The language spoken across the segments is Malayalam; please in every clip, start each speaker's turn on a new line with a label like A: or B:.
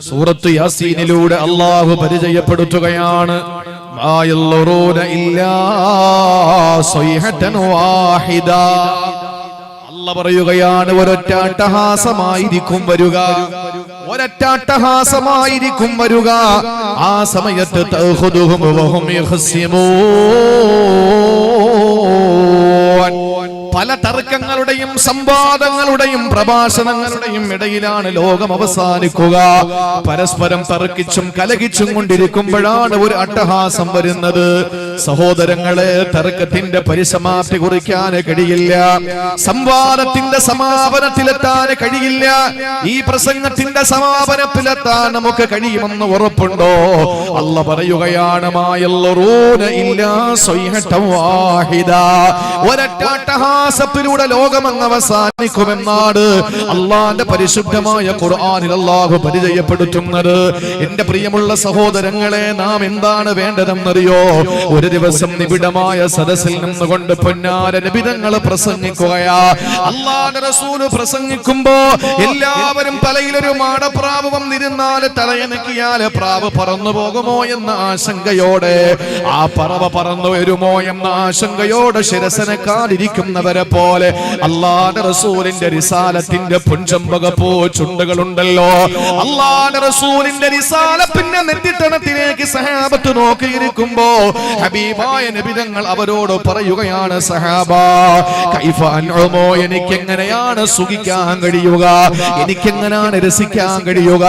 A: സൂറത്ത് യാസീനിലൂടെ അള്ളാഹു പരിചയപ്പെടുത്തുകയാണ്. അല്ല പറയുകയാണ് ഒരൊറ്റ അട്ടഹാസമായിരിക്കും വരിക. ഒരൊറ്റ അട്ടഹാസമായിരിക്കും വരിക. ആ സമയത്ത് പല തർക്കങ്ങളുടെയും സംവാദങ്ങളുടെയും പ്രഭാഷണങ്ങളുടെയും ഇടയിലാണ് ലോകം അവസാനിക്കുക. പരസ്പരം തർക്കിച്ചും കലകിച്ചും കൊണ്ടിരിക്കുമ്പോഴാണ് ഒരു അട്ടഹാസം വരുന്നത്. സഹോദരങ്ങളെ തർക്കത്തിന്റെ പരിസമാപ്തി കുറിക്കാൻ കഴിയില്ല. സംവാദത്തിന്റെ സമാപനത്തിലെത്താൻ കഴിയില്ല. ഈ പ്രസംഗത്തിന്റെ സമാപനത്തിലെത്താൻ നമുക്ക് കഴിയുമെന്ന് ഉറപ്പുണ്ടോ? അല്ല പറയുകയാണ് മായല്ലറൂന ഇല്ലാ വാഹിദ. അട്ടഹാസത്തിലൂടെ ലോകം അങ്ങ് അവസാനിക്കുമെന്നാണ് അള്ളാന്റെ പരിശുദ്ധമായ ഖുർആനിൽ അള്ളാഹു പരിചയപ്പെടുത്തുന്നത്. എന്റെ പ്രിയമുള്ള സഹോദരങ്ങളെ നാം എന്താണ് വേണ്ടതെന്നറിയോ? ഒരു ദിവസം നിബിഡമായ സദസ്സിൽ നിന്നുകൊണ്ട് പൊന്നാര നിബിതങ്ങൾ പ്രസംഗിക്കുകയാ. അള്ളാന്റെ റസൂൽ പ്രസംഗിക്കുമ്പോ എല്ലാവരും തലയിലൊരു മാടപ്രാവ് വന്നിരുന്നാൽ തലയനക്കിയാൽ പ്രാവ് പറന്നു പോകുമോ എന്ന ആശങ്കയോടെ ആ പറവ പറന്നു വരുമോ എന്ന ആശങ്കയോടെ ശിരസനക്കാതിരിക്കുന്നവരെ പോലെ അള്ളാന്റെ റസൂലിന്റെ റിസാലത്തിന്റെ പുഞ്ചമ്പക പോ ചുണ്ടുകളുണ്ടല്ലോ അള്ളാന്റെ റസൂലിന്റെ റിസാലത്തിന്റെ നെറ്റിട്ടണത്തിലേക്ക് സഹാബത്ത് നോക്കിയിരിക്കുമ്പോ ഹബീബായ നബിതങ്ങൾ അവരോട് പറയുകയാണ് സഹാബ കൈഫ അൻഉമോ എനിക്കെങ്ങനെയാണ് സുഖിക്കാൻ കഴിയുക? എനിക്കെങ്ങനെയാണ് രസിക്കാൻ കഴിയുക?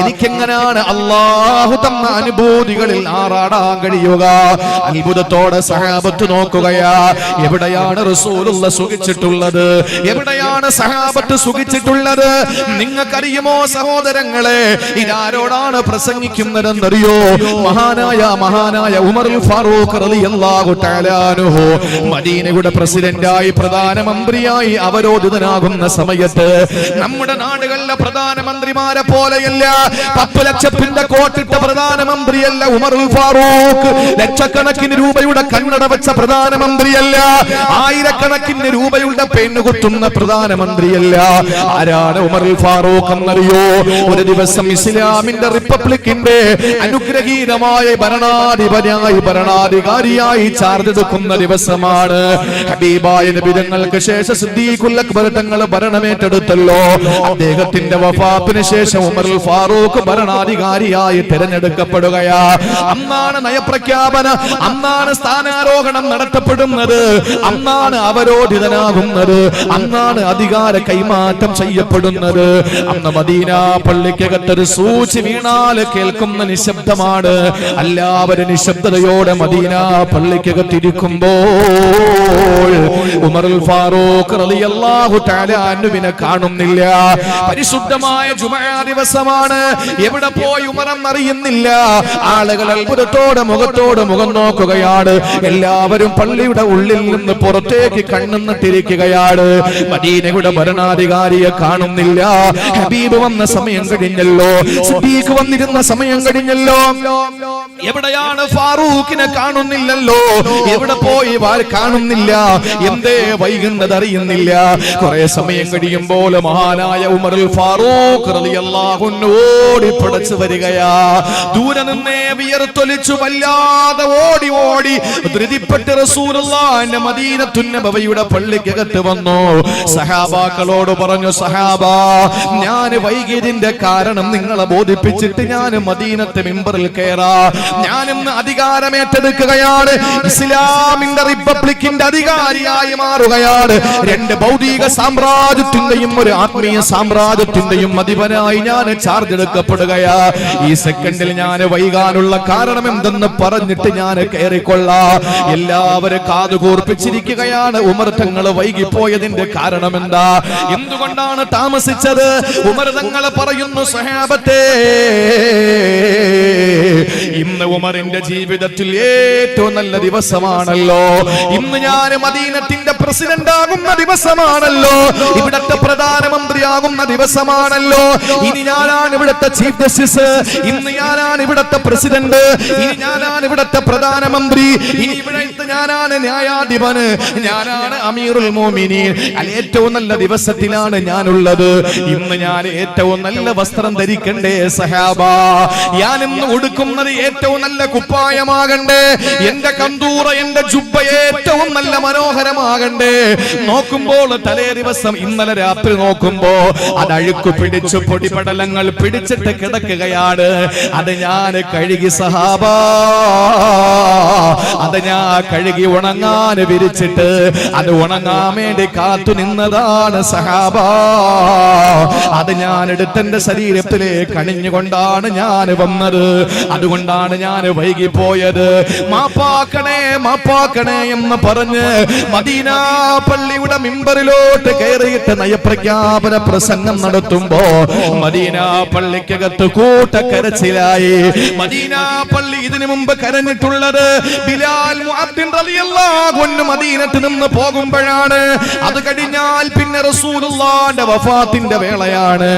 A: എനിക്കെങ്ങനെയാണ് അള്ളാഹു തന്ന അനുഭൂതികളിൽ ആറാടാൻ കഴിയുക? അത്ഭുതത്തോടെ സഹാബത്ത് നോക്കുകയാ എവിടെയാണ് റസൂലുള്ള സുഖിച്ചിട്ടുള്ളത്. എവിടെയാണ് സഹാബത്ത് സുഖിച്ചിട്ടുള്ളത്? നിങ്ങൾക്കറിയുമോ സഹോദരങ്ങളെ ഇതാരോടാണ് പ്രസംഗിക്കുന്നതെന്നറിയോ? മഹാനായ മഹാനായ ഉമറുൽ ഫാറൂഖ് റളിയല്ലാഹു മദീനയുടെ പ്രസിഡന്റായി പ്രധാനമന്ത്രിയായി അവരോധിതനാകുന്ന സമയത്ത് നമ്മുടെ നാടുകളിലെ പ്രധാനമന്ത്രിമാരെ പോലെയല്ല പത്ത് ലക്ഷത്തിന്റെ കോട്ടിട്ട പ്രധാനമന്ത്രിയല്ല ഉമറുൽ ഫാറൂഖ്. ലക്ഷക്കണക്കിന് രൂപയുടെ കണ്ണട വെച്ച പ്രധാനമന്ത്രിയല്ല ആയിരക്കണക്കിന് രൂപയുടെ പെണ്ണുകുത്തുന്ന പ്രധാനമന്ത്രിയല്ല. ആരാണ് ഉമർ ഫാറൂഖ് എന്നറിയോ? ഒരു ദിവസം ഇസ്ലാമിന്റെ റിപ്പബ്ലിക്കിന്റെ അനുഗ്രഹീതമായ ഭരണാധിപനായി ഭരണാധികാരിയായി ചാർജ് എടുക്കുന്ന ദിവസമാണ്. ഹബീബായ നബിതങ്ങൾക്ക് ശേഷം സിദ്ദീഖുൽ അക്ബർ തങ്ങൾ ഭരണമേറ്റെടുത്തല്ലോ. അദ്ദേഹത്തിന്റെ വഫാത്തിന് ശേഷം ഉമർ ഫാറൂഖ് ഭരണാധികാരിയായി തിരഞ്ഞെടുക്കപ്പെടുകയാ. അന്നാണ് നയപ്രഖ്യാപന അന്നാണ് സ്ഥാനാരോഹണം നടത്തപ്പെടുന്നത്. അന്നാണ് അവരോധിതനാകുന്നത് അന്നാണ് അധികാര കൈമാറ്റം ചെയ്യപ്പെടുന്നത്. അന്ന് മദീന പള്ളിക്കകത്തൊരു സൂചി വീണാൽ കേൾക്കുന്ന നിശബ്ദമാണ്. എല്ലാവരും നിശബ്ദതയോടെ മദീന പള്ളിക്കകത്തിരിക്കുമ്പോൾ ഉമറുൽ ഫാറൂഖ് റളിയല്ലാഹു തആല അൻഹുവിനെ കാണുന്നില്ല. പരിശുദ്ധമായ ജുമാ ദിവസമാണ്. എവിടെ പോയി ഉമറം അറിയുന്നില്ല ആളുകൾ അത്ഭുതത്തോടെ മുഖത്തോട് മുഖം നോക്കുകയാണ്. എല്ലാവരും പള്ളിയുടെ ഉള്ളിൽ നിന്ന് പുറത്തേക്ക് കണ്ണുന്നിട്ടിരിക്കുകയാണ് മദീനയുടെ ഭരണാധികാരിയെ കാണുന്നില്ല. ഹബീബ് വന്ന സമയം കഴിഞ്ഞല്ലോ. സിദ്ദീഖ് വന്നിരുന്ന സമയം കഴിഞ്ഞല്ലോ. എവിടെയാണ് ഫാറൂഖിനെ കാണുന്നില്ലല്ലോ? എവിടെ പോയി കാണുന്നില്ല. എന്തേ വൈകുന്നത് അറിയുന്നില്ല. കുറെ സമയം കഴിയുമ്പോൾ മഹാനായ ഉമറുൽ ഫാറൂഖ് റളിയല്ലാഹു അൻഹു ഓടി പടച്ചു വരികയാ. ദൂരെ നിന്നേ വിയർത്തൊലിച്ചു വല്ലാതെ ഓടി ഓടി ധൃതിപ്പെട്ട് റസൂലുള്ളാഹിന്റെ മദീനത്തുന്നബവയുടെ പള്ളിക്കകത്ത് വന്നു. സഹാബാക്കളോട് പറഞ്ഞു സഹാബ ഞാൻ വൈകിയതിന്റെ കാരണം നിങ്ങളെ ബോധിപ്പിച്ചിട്ട് ഞാൻ മദീനത്തെ മെമ്പറിൽ കയറാ. ഞാൻ ഇന്ന് അധികാരം ഏറ്റെടുക്കുകയാണ് ഇസ്ലാമിന്റെ റിപ്പബ്ലിക്കിന്റെ അധികാരിയായി മാറുകയാണ്. രണ്ട് ഭൗതിക സാമ്രാജ്യത്തിന്റെയും ഒരു ആത്മീയ സാമ്രാജ്യത്തിന്റെയും അധിപനായി ഞാൻ ചാർജ് എടുക്കപ്പെടുകയാ. ഈ സെക്കൻഡിൽ ഞാൻ വൈകാനുള്ള കാരണം എന്തെന്ന് പറഞ്ഞിട്ട് ഞാൻ കയറിക്കൊള്ളാ. എല്ലാവരും കാതുകൂർപ്പിച്ചിരിക്കുകയാണ്. ഉമർ തങ്ങൾ വൈകിപ്പോയതിന്റെ കാരണം എന്താ എന്തുകൊണ്ടാണ് താമസിച്ചത്? ഉമർ തങ്ങൾ പറയുന്നു സഹാബത്തെ ഇന്ന് ഉമറിന്റെ ജീവിതത്തിൽ ഏറ്റവും നല്ല ദിവസമാണല്ലോ. ഇന്ന് ഞാൻ മദീനത്തിന്റെ പ്രസിഡന്റ് ആകുന്ന ദിവസമാണല്ലോ. ഇവിടത്തെ പ്രധാനമന്ത്രിയാകുന്ന ദിവസമാണല്ലോ. ഇനി ഞാനാണ് ഇവിടത്തെ ചീഫ് ജസ്റ്റിസ്. ഇന്ന് ഞാനാണ് ഇവിടത്തെ പ്രസിഡന്റ്. ഇനി ഞാനാണ് ഇവിടത്തെ പ്രധാനമന്ത്രി. ഇനി ഇവിടെ ഞാനാണ് ന്യായാധിപന്. ഞാനാണ് അമീറുൽ മോമിനീൻ. ഏറ്റവും നല്ല ദിവസത്തിലാണ് ഞാനുള്ളത്. ഇന്ന് ഞാൻ ഏറ്റവും നല്ല വസ്ത്രം ധരിക്കണ്ടേ സഹാബ. ഞാൻ ഇന്ന് ഉടുക്കുന്നത് ഏറ്റവും നല്ല കുപ്പായമാകണ്ടേ. എന്റെ കന്തൂറ എന്റെ ജുബ്ബ ഏറ്റവും നല്ല മനോഹരമാകണ്ടേ. നോക്കുമ്പോൾ തലേ ദിവസം ഇന്നലെ രാത്രി നോക്കുമ്പോ അത് അഴുക്കു പിടിച്ചു പൊടിപടലങ്ങൾ പിടിച്ചിട്ട് കിടക്കുകയാണ്. അത് ഞാൻ കഴുകി സഹാബ. അത് ഞാൻ കഴുകി ഉണങ്ങാൻ വിരിച്ചിട്ട് അത് ഉണങ്ങാൻ വേണ്ടി കാത്തു നിന്നതാണ് സഹാബ. അത് ഞാൻ എടുത്തെന്റെ ശരീരത്തിലേക്ക് അണിഞ്ഞുകൊണ്ടാണ് ഞാൻ വന്നത്. അതുകൊണ്ടാണ് ഞാൻ വൈകി പോയത് മാപ്പാക്കണേ മാപ്പാക്കണേ എന്ന് പറഞ്ഞ് മദീന പള്ളിയുടെ മിമ്പറിലോട്ട് കയറിയിട്ട് നയപ്രഖ്യാപന പ്രസംഗം നടത്തുമ്പോ മദീന പള്ളിക്കകത്ത് കൂട്ടക്കരച്ചിലായി. മദീന പള്ളി ഇതിനു മുമ്പ് കരഞ്ഞിട്ടുള്ളത് ബിലാൽ മദീനത്ത് നിന്ന് പോകുമ്പോഴാണ് അത് കഴിഞ്ഞാൽ പിന്നെ റസൂലുള്ളാന്റെ വഫാത്തിന്റെ വേളയാണ്.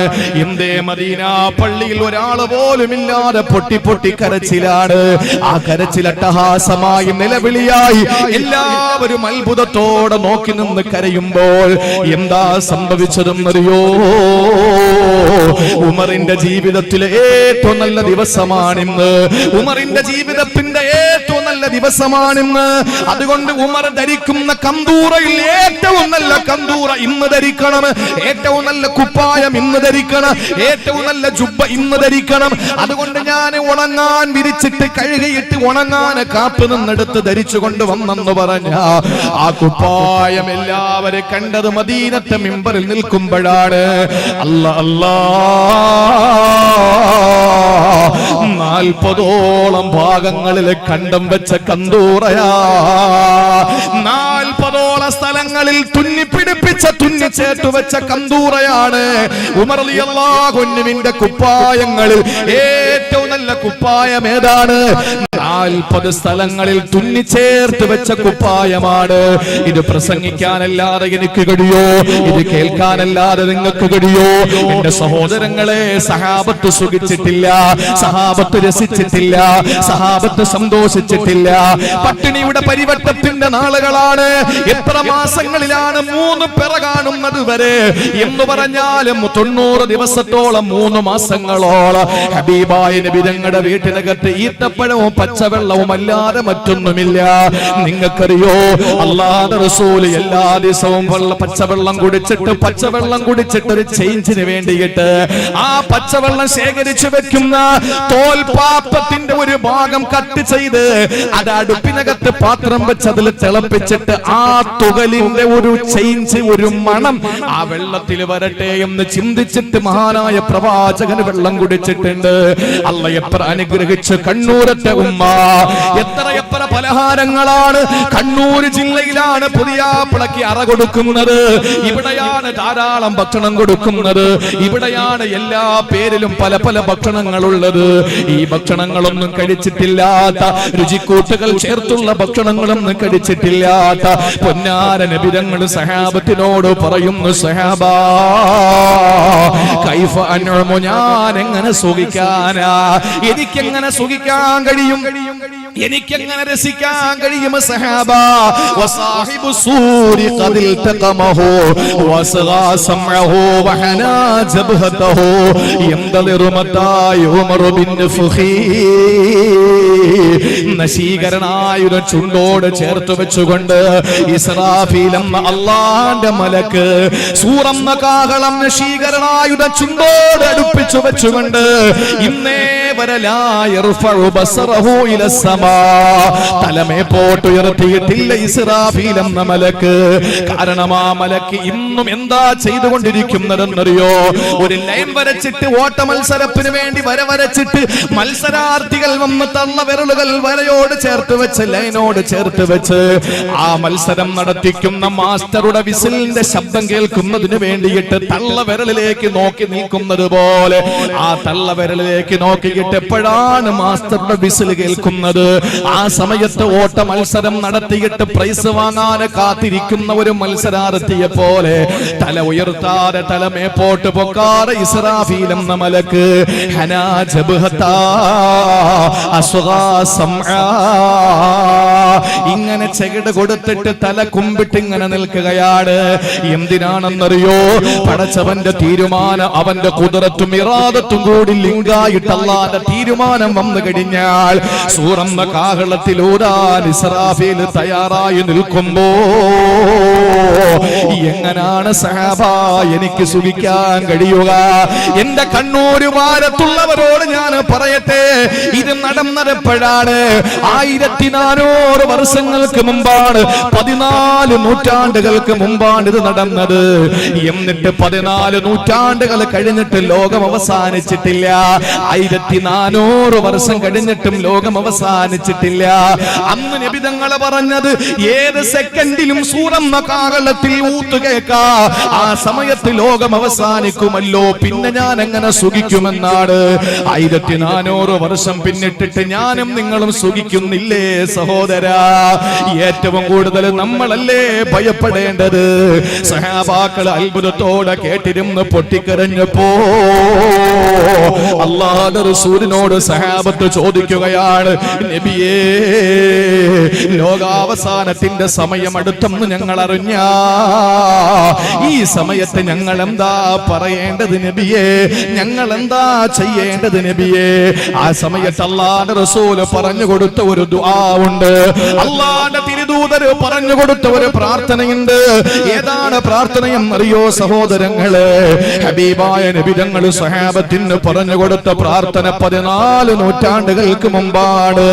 A: എന്തേ മദീന പള്ളിയിൽ ഒരാൾ പോലും ഇല്ലാതെ പൊട്ടി പൊട്ടി കരച്ചിലാണ്. ആ കരച്ചിൽ അട്ടഹാസമായി നിലവിളിയായി. എല്ലാവരും അത്ഭുതത്തോടെ നോക്കി നിന്ന് കരയുമ്പോൾ എന്താ സംഭവിച്ചതെന്നറിയോ? ഉമറിന്റെ ജീവിതത്തിലെ ഏറ്റവും നല്ല ദിവസമാണിന്ന്. ഉമറിന്റെ ജീവിതത്തിന്റെ നല്ല ദിവസമാണിന്ന്. അതുകൊണ്ട് ഉമർ ധരിക്കുന്ന കന്തൂറയിൽ ഏറ്റവും നല്ല കന്തൂറ ഇന്ന് ധരിക്കണം. ഏറ്റവും നല്ല കുപ്പായം ഇന്ന് ധരിക്കണം. ഏറ്റവും നല്ല ജുബ്ബ ഇന്ന് ധരിക്കണം. അതുകൊണ്ട് ഞാൻ ഉണങ്ങാൻ വിരിച്ചിട്ട് കഴുകിയിട്ട് ഉണങ്ങാൻ കാപ്പ് നിന്നെടുത്ത് ധരിച്ചു കൊണ്ട് വന്നെന്ന് പറഞ്ഞ ആ കുപ്പായം എല്ലാവരും കണ്ടത് മദീനത്തെ മിമ്പറിൽ നിൽക്കുമ്പോഴാണ്. അല്ല അല്ലാ. നാൽപ്പതോളം ഭാഗങ്ങളിലെ കണ്ടം വെച്ച കന്തൂറയാ. നാൽപ്പതോളം സ്ഥലങ്ങളിൽ തുന്നിപ്പിടിപ്പിച്ച തുന്നിച്ചേർത്തു വെച്ച കന്തൂറയാണ്. ഉമർ കുഞ്ഞുവിന്റെ കുപ്പായങ്ങളിൽ ഏറ്റവും നല്ല കുപ്പായം ഏതാണ്? നാൽപ്പത് സ്ഥലങ്ങളിൽ തുന്നിച്ചേർത്ത് വെച്ച കുപ്പായമാണ്. ഇത് പ്രസംഗിക്കാനല്ലാതെ എനിക്ക് കഴിയോ? ഇത് കേൾക്കാനല്ലാതെ നിങ്ങൾക്ക് കഴിയോ? എന്റെ സഹോദരങ്ങളെ സഹാബത്ത് സുഖിച്ചിട്ടില്ല. സഹാബത്ത് രസിച്ചിട്ടില്ല സഹാബത്ത് സന്തോഷിച്ചിട്ടില്ല. പട്ടിണിയുടെ പരിവട്ടത്തിന്റെ നാളുകളാണ്. എത്ര മാസങ്ങളിലാണ് മൂന്ന് പിറ കാണുന്നത് വരെ? എന്ന് പറഞ്ഞാലും തൊണ്ണൂറ് ദിവസത്തോളം മൂന്ന് മാസങ്ങളോളം ഹബീബായ നബിതങ്ങളുടെ വീട്ടിനകത്ത് ഈത്തപ്പഴവും പച്ചവെള്ളവും അല്ലാതെ മറ്റൊന്നുമില്ല. നിങ്ങൾക്കറിയോ അല്ലാതെ റസൂൽ എല്ലാ ദിവസവും വെള്ള പച്ചവെള്ളം കുടിച്ചിട്ട് പച്ചവെള്ളം കുടിച്ചിട്ട് ഒരു ചേഞ്ചിന് വേണ്ടിയിട്ട് ആ പച്ചവെള്ളം ശേഖരിച്ചു വെക്കുന്ന തോൽപാപ്പത്തിന്റെ ഒരു ഭാഗം കട്ട് ചെയ്ത് അത് അടുപ്പിനകത്ത് പാത്രം വെച്ച് അതിൽ തിളപ്പിച്ചിട്ട് ആ തുകലിന്റെ ഒരു ചേഞ്ച് ഒരു മണം ആ വെള്ളത്തിൽ വരട്ടെ എന്ന് ചിന്തിച്ചിട്ട് മഹാനായ പ്രവാചകന് വെള്ളം കുടിച്ചിട്ടുണ്ട്. അല്ല എത്ര അനുഗ്രഹിച്ച് കണ്ണൂരത്തെ ഉമ്മ. എത്ര എത്ര പലഹാരങ്ങളാണ്. കണ്ണൂർ ജില്ലയിലാണ് പുതിയ അറ കൊടുക്കുന്നത്. ഇവിടെയാണ് ധാരാളം ഭക്ഷണം കൊടുക്കുന്നത്. ഇവിടെയാണ് എല്ലാ പേരിലും പല പല ഭക്ഷണങ്ങളുള്ളത്. ഈ ഭക്ഷണങ്ങളൊന്നും കഴിച്ചിട്ടില്ലാത്ത രുചിക്കൂട്ടുകൾ ചേർത്തുള്ള ഭക്ഷണങ്ങളൊന്നും കഴിച്ചിട്ടില്ലാത്ത പൊന്നാര നബിരങ്ങൾ സഹാബത്തിനോട് പറയുന്നു സഹാബാ കൈഫ അൻഉമു ഞാൻ എങ്ങനെ സുഖിക്കാനാ? എനിക്കെങ്ങനെ സുഖിക്കാൻ കഴിയും കഴിയും? എനിക്കെങ്ങനെ രസിക്കാൻ കഴിയും സഹാബ? വസാഹിബു സൂരി ഖദിൽ തഖമഹു വസഗാ സമഅഹു വഹനാ ജബ്ഹതഹു ഉമറു ബിൻ യുമറു ബിൻഫഖി ഒരു ചുണ്ടോട് ചേർത്ത് വെച്ചുകൊണ്ട് ഇസ്രാഫീൽ എന്ന അള്ളാന്റെ മലക്ക് സൂറന്ന കാഹളം നശീകരണായുടെ ചുണ്ടോട് അടുപ്പിച്ചു വെച്ചുകൊണ്ട് ഇന്നേ തലമേ പോട്ടുയർത്തിയിട്ടില്ല ഇസ്രാഫീൽ എന്ന മലക്ക്. കാരണം ആ മലക്ക് ഇന്നും എന്താ ചെയ്തുകൊണ്ടിരിക്കുന്നതെന്നറിയോ? ഒരു ലൈൻ വരച്ചിട്ട് ഓട്ട മത്സരത്തിന് വേണ്ടി വര വരച്ചിട്ട് മത്സരാർത്ഥികൾ വന്ന് തള്ള വിരലുകൾ വരയോട് ചേർത്ത് വെച്ച് ലൈനോട് ചേർത്ത് വെച്ച് ആ മത്സരം നടത്തിക്കുന്ന മാസ്റ്ററുടെ വിസിലിന്റെ ശബ്ദം കേൾക്കുന്നതിന് വേണ്ടിയിട്ട് തള്ള വിരലിലേക്ക് നോക്കി നിൽക്കുന്നത് പോലെ ആ തള്ള വിരലിലേക്ക് നോക്കിയിട്ട് എപ്പോഴാണ് മാസ്റ്ററുടെ വിസിൽ കേൾക്കുന്നത്? ആ സമയത്ത് ഓട്ട മത്സരം നടത്തിയിട്ട് പ്രൈസ് വാങ്ങാൻ കാത്തിരിക്കുന്ന ഒരു മത്സരാർത്ഥിയെ പോലെ തല ഉയർത്താതെ തല മേപ്പോട്ട് പൊക്കാറ് ഇസ്രാഫീൽ എന്ന മലക്ക് ഹനാ ജബ്ഹത്താ അസ്വാ സംആ. ഇങ്ങനെ ചെകിട് കൊടുത്തിട്ട് തല കുമ്പിട്ട് ഇങ്ങനെ നിൽക്കുകയാണ് എന്തിനാണെന്നറിയോ പടച്ചവന്റെ തീരുമാനം അവന്റെ കുതിരത്തും ഇറാദത്തും കൂടി ലിങ്കായിട്ട് തീരുമാനം വന്നു കഴിഞ്ഞാൽ സൂറന്ന കാഹളത്തിൽ ഊരാൻ ഇസ്രാഫീൽ തയ്യാറായി നിൽക്കുമ്പോ എങ്ങനാണ് സഹാബ എനിക്ക് സുഖിക്കാൻ കഴിയുക? എന്റെ കണ്ണൂര് വാരത്തുള്ളവരോട് ഞാൻ പറയട്ടെ? ഇത് നടന്നപ്പോഴാണ് ആയിരത്തി നാനൂറ് വർഷങ്ങൾക്ക് മുമ്പാണ് പതിനാല് നൂറ്റാണ്ടുകൾക്ക് മുമ്പാണ് ഇത് നടന്നത്. എന്നിട്ട് പതിനാല് നൂറ്റാണ്ടുകൾ കഴിഞ്ഞിട്ട് ലോകം അവസാനിച്ചിട്ടില്ല. ആയിരത്തി നാനൂറ് വർഷം കഴിഞ്ഞിട്ടും ലോകം അവസാനിച്ചിട്ടില്ല അന്ന് നബിതങ്ങൾ പറഞ്ഞത് ഏത് സെക്കൻഡിലും സൂറന്ന കാകളത്തിൽ ഊത്തുകേക്കാ ആ സമയത്ത് ലോകം അവസാനിക്കുമല്ലോ. പിന്നെ ഞാൻ എങ്ങനെ സുഖിക്കുമെന്നാണ്? ആയിരത്തി നാനൂറ് വർഷം പിന്നിട്ടിട്ട് ഞാനും നിങ്ങളും സുഖിക്കുന്നില്ലേ സഹോദര? ഏറ്റവും കൂടുതൽ നമ്മളല്ലേ ഭയപ്പെടേണ്ടത്? സഹാബാക്കൾ അത്ഭുതത്തോടെ കേട്ടിരുന്ന് പൊട്ടിക്കരഞ്ഞപ്പോ അള്ളാഹ് റസൂലിനോട് സഹാബത്ത് ചോദിക്കുകയാണ് നബിയേ ലോകാവസാനത്തിന്റെ സമയം അടുത്തെന്ന് ഞങ്ങൾ അറിഞ്ഞ ഈ സമയത്ത് ഞങ്ങൾ എന്താ പറയേണ്ടത് നബിയേ? ഞങ്ങൾ എന്താ ചെയ്യേണ്ടത് നബിയേ? ആ സമയത്ത് അള്ളാന്റെ റസൂൽ പറഞ്ഞു കൊടുത്ത ഒരു ദുആ ഉണ്ട്. അള്ളാന്റെ തിരുദൂതര് പറഞ്ഞു കൊടുത്ത ഒരു പ്രാർത്ഥനയുണ്ട്. ഏതാണ് പ്രാർത്ഥനയെന്നറിയോ സഹോദരങ്ങൾ? ഹബീബായ നബിതങ്ങൾ സഹാബത്തിന് പറഞ്ഞു കൊടുത്ത പ്രാർത്ഥന പതിനാല് നൂറ്റാണ്ടുകൾക്ക് മുമ്പാണ്.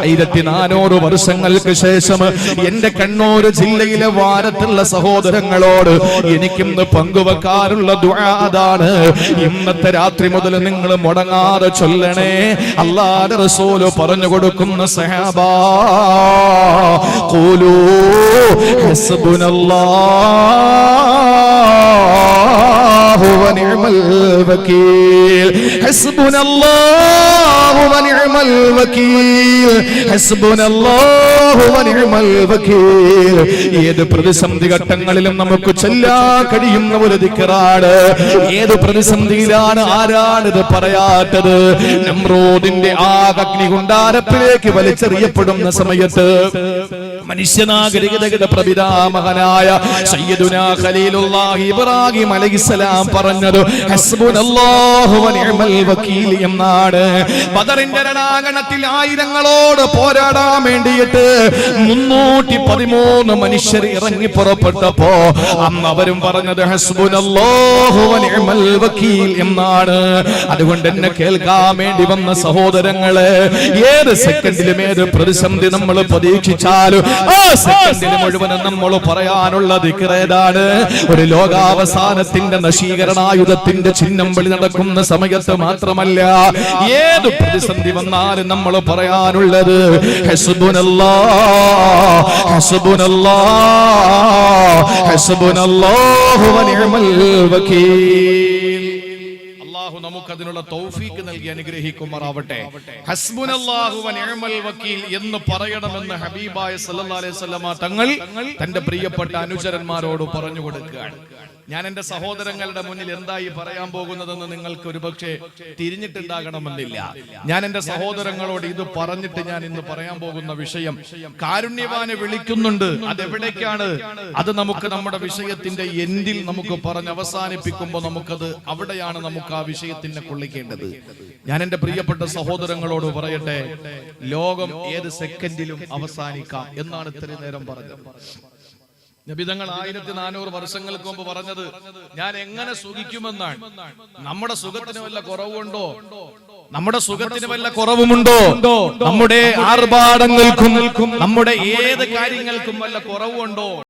A: ആയിരത്തി നാനൂറ് വർഷങ്ങൾക്ക് ശേഷം എന്റെ കണ്ണൂർ ജില്ലയിലെ വാരത്തുള്ള സഹോദരങ്ങളോട് എനിക്കിന്ന് പങ്കുവെക്കാറുള്ള ദുരാതാണ് ഇന്നത്തെ രാത്രി മുതൽ നിങ്ങൾ മുടങ്ങാതെ ചൊല്ലണേ. അല്ലാതെ റസൂൽ പറഞ്ഞു കൊടുക്കുന്ന സഹാബാ വകീൽ. ഹസ്ബുനല്ലാഹു വനിഅമൽ വകീൽ ഹസ്ബുനല്ലാഹു വനിഅമൽ വകീൽ ഏത് പ്രതിസന്ധി ഘട്ടങ്ങളിലും നമുക്ക് ചൊല്ലാൻ കഴിയുന്ന ഒരു ദിക്കറാണ്. ഏത് പ്രതിസന്ധിയിലാണ് ആരാണിത് പറയാത്തത്? നമ്രോദിന്റെ അഗ്നി കുണ്ടാരത്തിലേക്ക് വലിച്ചെറിയപ്പെടുന്ന സമയത്ത് മനുഷ്യനാഗരികതയുടെ പ്രപിതാമഹനായ സയ്യിദുനാ ഖലീലുല്ലാഹി ഇബ്രാഹിം അലൈഹിസ്സലാം പറഞ്ഞത് ഹസ്ബുനല്ലാഹു വനിഅമൽ വകീൽ എന്നാണ് ബദറിന്റെ രണാകണത്തിൽ ആയിരങ്ങളോട് പോരാടാൻ വേണ്ടിയിട്ട് മുന്നൂറ്റി പതിമൂന്ന് മനുഷ്യർ ഇറങ്ങി പുറപ്പെട്ടപ്പോ അന്ന് അവരും പറഞ്ഞത് വക്കീൽ എന്നാണ്. അതുകൊണ്ട് എന്നെ കേൾക്കാൻ വേണ്ടി വന്ന സഹോദരങ്ങളെ ഏത് സെക്കൻഡിലും ഏത് പ്രതിസന്ധി നമ്മൾ പ്രതീക്ഷിച്ചാലും ആ സെക്കൻഡിൽ മുഴുവനും നമ്മൾ പറയാനുള്ള ദിക്കറേതാണ് ഒരു ലോകാവസാനത്തിന്റെ നശീകരണായുധത്തിന്റെ ചിഹ്നം വിളി നടക്കുന്ന സമയത്ത് മാത്രമല്ല ഏത് പ്രതിസന്ധി വന്നാലും നമ്മൾ പറയാനുള്ളത് ഹസ്ബുനല്ലാ ഹസ്ബുനല്ലാ ഹസ്ബുനല്ലാഹു വനിഅമൽ വകീൽ. അള്ളാഹു നമുക്ക് അതിനുള്ള തൗഫീക്ക് നൽകി അനുഗ്രഹിക്കുമാറാവട്ടെ. വക്കീൽ എന്ന് പറയണമെന്ന് ഹബീബായ സല്ലല്ലാഹു അലൈഹി വസല്ലമ തങ്ങൾ തന്റെ പ്രിയപ്പെട്ട അനുചരന്മാരോട് പറഞ്ഞു കൊടുക്കുകയാണ്. ഞാൻ എന്റെ സഹോദരങ്ങളുടെ മുന്നിൽ എന്തായി പറയാൻ പോകുന്നതെന്ന് നിങ്ങൾക്ക് ഒരുപക്ഷെ തിരിഞ്ഞിട്ടുണ്ടാകണമെന്നില്ല. ഞാൻ എന്റെ സഹോദരങ്ങളോട് ഇത് പറഞ്ഞിട്ട് ഞാൻ ഇന്ന് പറയാൻ പോകുന്ന വിഷയം കാരുണ്യവാനെ വിളിക്കുന്നുണ്ട്. അതെവിടേക്കാണ്? അത് നമുക്ക് നമ്മുടെ വിഷയത്തിന്റെ എൻഡിൽ നമുക്ക് പറഞ്ഞ് അവസാനിപ്പിക്കുമ്പോൾ നമുക്കത് അവിടെയാണ് നമുക്ക് ആ വിഷയത്തിനെ കൊള്ളിക്കേണ്ടത്. ഞാൻ എന്റെ പ്രിയപ്പെട്ട സഹോദരങ്ങളോട് പറയട്ടെ ലോകം ഏത് സെക്കൻഡിലും അവസാനിക്കാം എന്നാണ് ഇത്രയും നേരം പറഞ്ഞത്. നബിതങ്ങൾ ആയിരത്തി നാനൂറ് വർഷങ്ങൾക്ക് മുമ്പ് പറഞ്ഞത് ഞാൻ എങ്ങനെ സുഖിക്കുമെന്നാണ്? നമ്മുടെ സുഖത്തിന് വല്ല കുറവുണ്ടോ? നമ്മുടെ സുഖത്തിന് വല്ല കുറവുമുണ്ടോ? നമ്മുടെ ആർഭാടങ്ങൾക്കും നമ്മുടെ ഏത് കാര്യങ്ങൾക്കും വല്ല കുറവുണ്ടോ?